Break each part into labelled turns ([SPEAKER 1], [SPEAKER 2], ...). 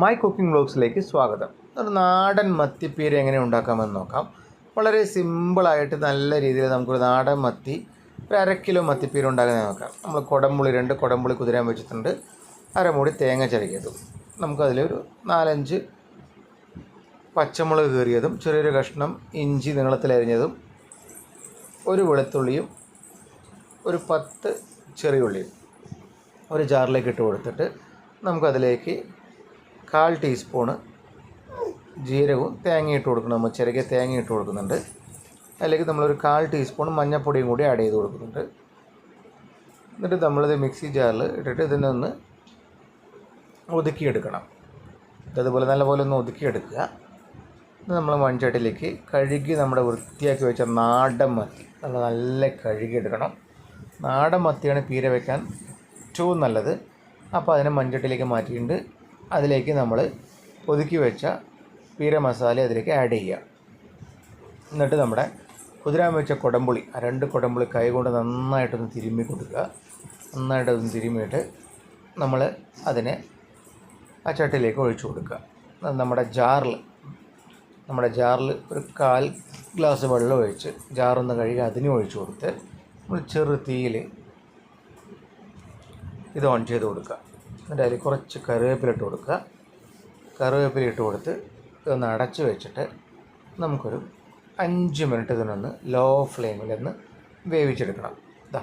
[SPEAKER 1] My cooking വ്ലോഗ്സിലേക്ക് സ്വാഗതം. ഒരു നാടൻ മത്തിപ്പീര എങ്ങനെ ഉണ്ടാക്കാമെന്ന് നോക്കാം. വളരെ സിമ്പിളായിട്ട് നല്ല രീതിയിൽ നമുക്കൊരു നാടൻ മത്തി ഒരു അര കിലോ മത്തിപ്പീര ഉണ്ടാക്കുന്നത് നോക്കാം. നമ്മൾ കുടംപുളി രണ്ട് കുടംപുളി കുതിരാൻ വെച്ചിട്ടുണ്ട്. അരമുടി തേങ്ങ ചിരകിയതും. നമുക്കതിലൊരു നാലഞ്ച് പച്ചമുളക് കീറിയതും ചെറിയൊരു കഷ്ണം ഇഞ്ചി നീളത്തിലരിഞ്ഞതും ഒരു വെളുത്തുള്ളിയും ഒരു പത്ത് ചെറിയുള്ളിയും ഒരു ജാറിലേക്ക് ഇട്ട് കൊടുത്തിട്ട് നമുക്കതിലേക്ക് കാൽ ടീസ്പൂണ് ജീരകവും തേങ്ങ ഇട്ട് കൊടുക്കണം. നമ്മൾ ചിരകിയ തേങ്ങ ഇട്ട് കൊടുക്കുന്നുണ്ട്. അതിലേക്ക് നമ്മളൊരു കാൽ ടീസ്പൂൺ മഞ്ഞൾപ്പൊടിയും കൂടി ആഡ് ചെയ്ത് കൊടുക്കുന്നുണ്ട്. എന്നിട്ട് നമ്മളിത് മിക്സി ജാറിൽ ഇട്ടിട്ട് ഇതിനെ ഒന്ന് ഒതുക്കിയെടുക്കണം. ഇതതുപോലെ നല്ലപോലെ ഒന്ന് ഒതുക്കിയെടുക്കുക. നമ്മൾ മൺചട്ടിയിലേക്ക് കഴുകി നമ്മുടെ വൃത്തിയാക്കി വെച്ച നാടൻ മത്തി. നമ്മൾ നല്ല കഴുകിയെടുക്കണം. നാടൻ മത്തിയാണ് പീര വെക്കാൻ ഏറ്റവും നല്ലത്. അപ്പോൾ അതിനെ മൺചട്ടിയിലേക്ക് മാറ്റിയിട്ടുണ്ട്. അതിലേക്ക് നമ്മൾ ഒതുക്കി വെച്ച പീര മസാല അതിലേക്ക് ആഡ് ചെയ്യുക. എന്നിട്ട് നമ്മുടെ കുതിരാൻ വെച്ച കുടംപുളി രണ്ട് കുടംപുളി കൈ കൊണ്ട് നന്നായിട്ടൊന്ന് തിരുമ്മി കൊടുക്കുക. നന്നായിട്ടൊന്ന് തിരുമ്മിയിട്ട് നമ്മൾ അതിനെ ആ ചട്ടിയിലേക്ക് ഒഴിച്ചു കൊടുക്കുക. നമ്മുടെ ജാറിൽ നമ്മുടെ ജാറിൽ ഒരു കാൽ ഗ്ലാസ് വെള്ളം ഒഴിച്ച് ജാറൊന്ന് കഴുകി അതിന് ഒഴിച്ചു കൊടുത്ത് നമ്മൾ ചെറു തീയിൽ ഇത് ഓൺ ചെയ്ത് കൊടുക്കുക. എന്നിട്ട് അതിൽ കുറച്ച് കറിവേപ്പില ഇട്ട് കൊടുക്കുക. കറിവേപ്പില ഇട്ട് കൊടുത്ത് ഇതൊന്ന് അടച്ച് വെച്ചിട്ട് നമുക്കൊരു അഞ്ച് മിനിറ്റ് ഇതിനൊന്ന് ലോ ഫ്ലെയിമിൽ ഒന്ന് വേവിച്ചെടുക്കണം. ഇതാ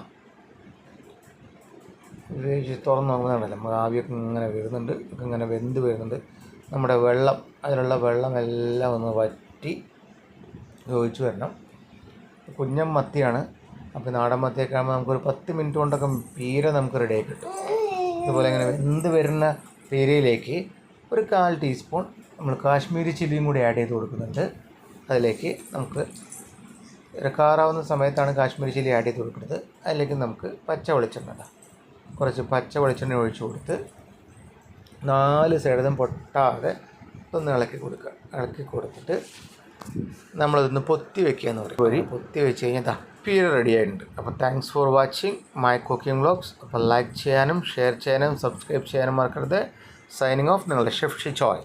[SPEAKER 1] വേവിച്ച് തുറന്ന് നോക്കുന്നതാണല്ലോ നമ്മൾ ആവിയൊക്കെ ഇങ്ങനെ വരുന്നുണ്ട്. ഇങ്ങനെ വെന്ത് വരുന്നുണ്ട്. നമ്മുടെ വെള്ളം അതിലുള്ള വെള്ളം എല്ലാം ഒന്ന് വറ്റി ഒഴിച്ച് വരണം. കുഞ്ഞൻ മത്തിയാണ് അപ്പോൾ നാടൻ മത്തിയൊക്കെ ആകുമ്പോൾ നമുക്കൊരു പത്ത് മിനിറ്റ് കൊണ്ടൊക്കെ പീര നമുക്ക് റെഡിയായി കിട്ടും. ഇതുപോലെ അങ്ങനെ വെന്ത് വരുന്ന പേരയിലേക്ക് ഒരു കാൽ ടീസ്പൂൺ നമ്മൾ കാശ്മീരി ചില്ലിയും കൂടി ആഡ് ചെയ്ത് കൊടുക്കുന്നുണ്ട്. അതിലേക്ക് നമുക്ക് ഇറക്കാറാവുന്ന സമയത്താണ് കാശ്മീരി ചില്ലി ആഡ് ചെയ്ത് കൊടുക്കുന്നത്. അതിലേക്ക് നമുക്ക് പച്ച വെളിച്ചെണ്ണ കുറച്ച് പച്ച വെളിച്ചെണ്ണ ഒഴിച്ചു കൊടുത്ത് നാല് സൈഡും പൊട്ടാതെ ഒന്ന് ഇളക്കി കൊടുക്കുക ഇളക്കി കൊടുത്തിട്ട് നമ്മളതൊന്ന് പൊത്തി വെക്കുക എന്ന് പറയും. ഒരു പൊത്തി വെച്ച് കഴിഞ്ഞാൽ പീര റെഡി ആയിട്ടുണ്ട്. അപ്പോൾ thanks for watching my cooking vlogs അപ്പോൾ ലൈക്ക് ചെയ്യാനും ഷെയർ ചെയ്യാനും സബ്സ്ക്രൈബ് ചെയ്യാനും മറക്കരുത്. സൈനിങ് ഓഫ് നിങ്ങളുടെ ഷെഫ് ഷിച്ചോയ്